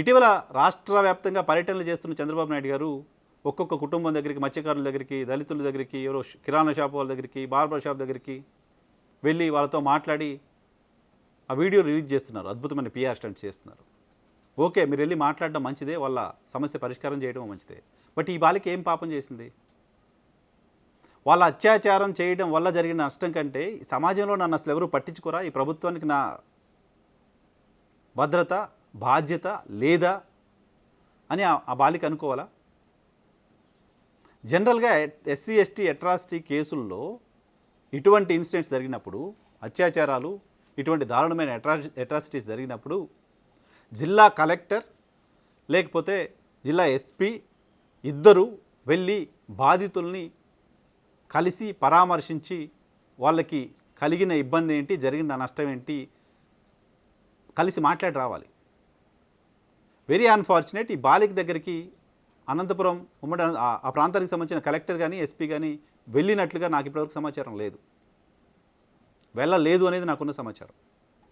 ఇటీవల రాష్ట్ర వ్యాప్తంగా పర్యటనలు చేస్తున్న చంద్రబాబు నాయుడు గారు ఒక్కొక్క కుటుంబం దగ్గరికి మత్స్యకారుల దగ్గరికి దళితుల దగ్గరికి ఎవరో కిరాణా షాప్ వాళ్ళ దగ్గరికి బార్బర్ షాప్ దగ్గరికి వెళ్ళి వాళ్ళతో మాట్లాడి ఆ వీడియో రిలీజ్ చేస్తున్నారు. అద్భుతమైన పిఆర్ స్టంట్ చేస్తున్నారు. ఓకే మీరు వెళ్ళి మాట్లాడడం మంచిదే వాళ్ళ సమస్య పరిష్కారం చేయడం మంచిదే. బట్ ఈ బాలిక ఏం పాపం చేసింది? వాళ్ళ అత్యాచారం చేయడం వల్ల జరిగిన నష్టం కంటే ఈ సమాజంలో నన్ను అసలు ఎవరు పట్టించుకోరా? ఈ ప్రభుత్వానికి నా భద్రత బాధ్యత లేదా అని ఆ- బాలిక అనుకోవాలా? జనరల్గా ఎస్సీ ఎస్టీ అట్రాసిటీ కేసుల్లో ఇటువంటి ఇన్సిడెంట్స్ జరిగినప్పుడు అత్యాచారాలు ఇటువంటి దారుణమైన అట్రా అట్రాసిటీస్ జరిగినప్పుడు జిల్లా కలెక్టర్ లేకపోతే జిల్లా ఎస్పీ ఇద్దరు వెళ్ళి బాధితుల్ని కలిసి పరామర్శించి వాళ్ళకి కలిగిన ఇబ్బంది ఏంటి జరిగిన నష్టం ఏంటి కలిసి మాట్లాడి రావాలి. వెరీ అన్ఫార్చునేట్ ఈ బాలిక దగ్గరికి అనంతపురం ఉమ్మడి ఆ- ఆ ప్రాంతానికి సంబంధించిన కలెక్టర్ కానీ ఎస్పీ కానీ వెళ్ళినట్లుగా నాకు ఇప్పటివరకు సమాచారం లేదు. వెళ్ళలేదు అనేది నాకున్న సమాచారం.